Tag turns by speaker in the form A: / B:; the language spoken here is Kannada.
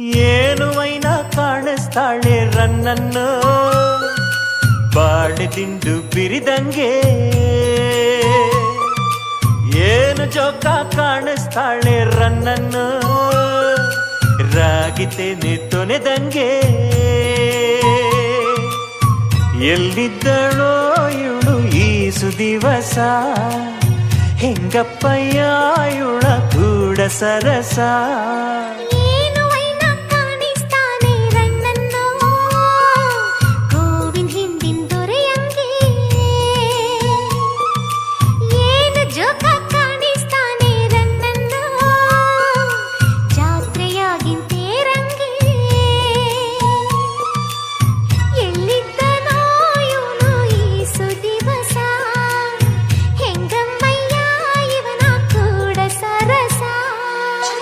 A: ಏನು ವೈನ ಕಾಣಿಸ್ತಾಳೆ ರನ್ನನ್ನು? ತಿಂದು ಬಿರಿದಂಗೆ. ಏನು ಜೋಕ ಕಾಣಿಸ್ತಾಳೆ ರನ್ನನ್ನು? ರಾಗಿತೇನೆ ತೊನೆದಂಗೆ. ಎಲ್ಲಿದ್ದಳೋ ಇವಳು ಈ ಸುದಿವಸ? ಹೆಂಗಪ್ಪಯ್ಯ ಇವಳ ಕೂಡ ಸರಸ?